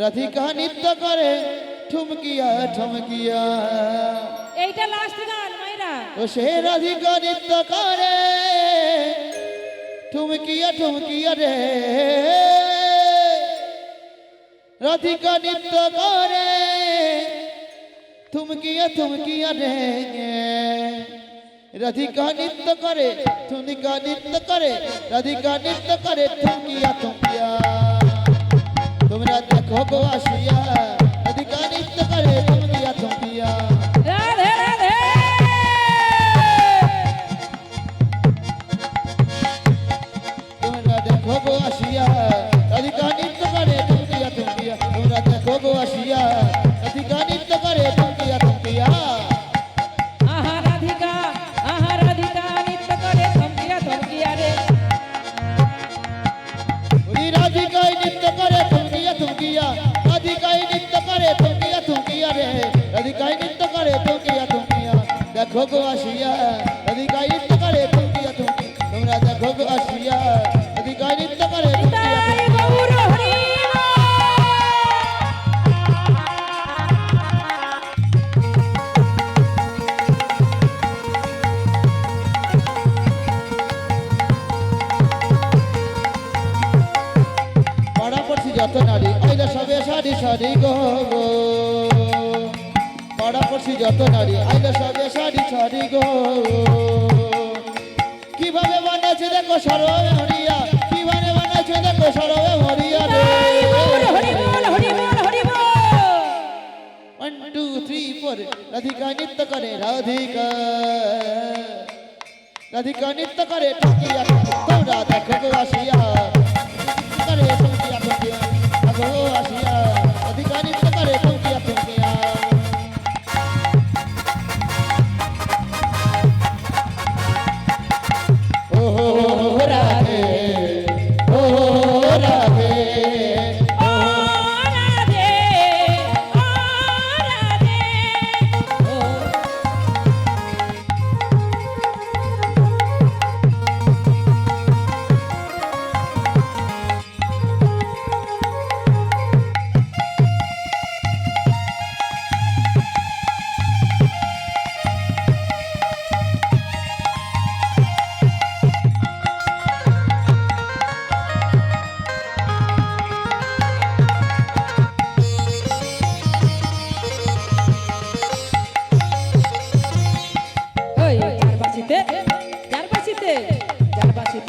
রাধিকা নৃত্য করে ঠুমকিয়া ঠুমকিয়া। এইটা লাস্ট গান মাইরা। ও সে রাধিকা নৃত্য করে ঠুমকিয়া ঠুমকিয়া রে। রাধিকা নৃত্য করে থুমকিয়া থুমকিয়া রে। রাধিকা নৃত্য করে থুমিকা নৃত্য করে রাধিকা নৃত্য করে থুমকিয়া থুমকিয়া राधक हो गोवाशिया अधिकारी करे तुम दिया तुम दिया राधे राधे तुम राधक हो गोवाशिया রে রাধিকায় নৃত্য করে থুমকিয়া থুমকিয়া দেখো গো আসিয়া। রাধিকায় নৃত্য করে থুমকিয়া থুমকি তোমরা দেখো গো আসিয়া। রাধিকায় নৃত্য করে পাড়া যত নারী আইলা সবে সারি সারি গো। পাড়া পড়ছি যত নারী আইলা সবে সারি সারি গো। কীভাবে বানাচ্ছে দেখো সরবে হরিয়া, কীভাবে বানাচ্ছে দেখো সরবে হরিয়া রে। One two three four Radhika নৃত্য করে, রাধিকা। রাধিকা নৃত্য করে, ঠকিয়া, তোমরা দেখো আসিয়া। করে ঠকিয়া।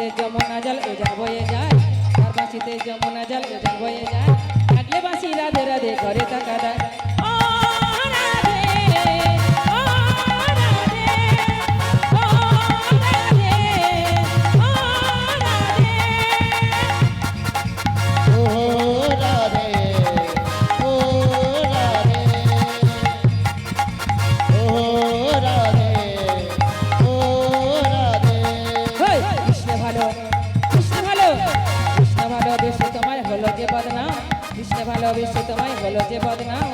বাঁশিতে যমুনা জল এ যাব এ যায় তার বাঁশিতে যমুনা ভালোবেসে তোমায় বলো যে বদনাম।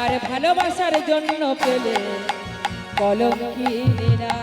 আর ভালোবাসার জন্য পেলে বলো কি নিরা